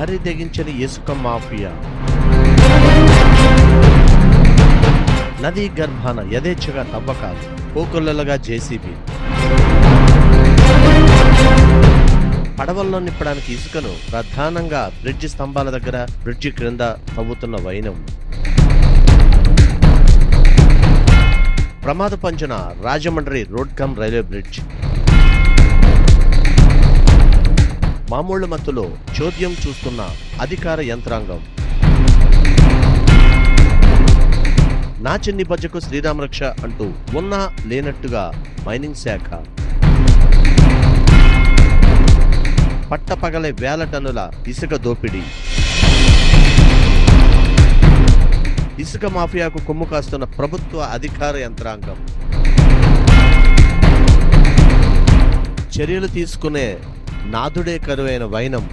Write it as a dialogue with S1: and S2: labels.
S1: భరి తెగించని ఇసుక మాఫియా. నదీ గర్భాన యథేచ్ఛగా తవ్వకాలు. పోకొల్లలుగా జేసీబీ. పడవల్లో నిప్పడానికి ఇసుకను ప్రధానంగా బ్రిడ్జి స్తంభాల దగ్గర బ్రిడ్జి క్రింద తవ్వుతున్న వైనం. ప్రమాద పంచన Rajahmundry road cum railway bridge. మామూళ్ళ మత్తులో చోద్యం చూస్తున్న అధికార యంత్రాంగం. నా చిన్ని బజ్జకు శ్రీరామరక్ష అంటూ ఉన్నా లేనట్టుగా మైనింగ్ శాఖ. పట్టపగలే వేల టన్నుల ఇసుక దోపిడీ. ఇసుక మాఫియాకు కొమ్ము కాస్తున్న ప్రభుత్వ అధికార యంత్రాంగం. చర్యలు తీసుకునే నాదుడే కరువైన వైనం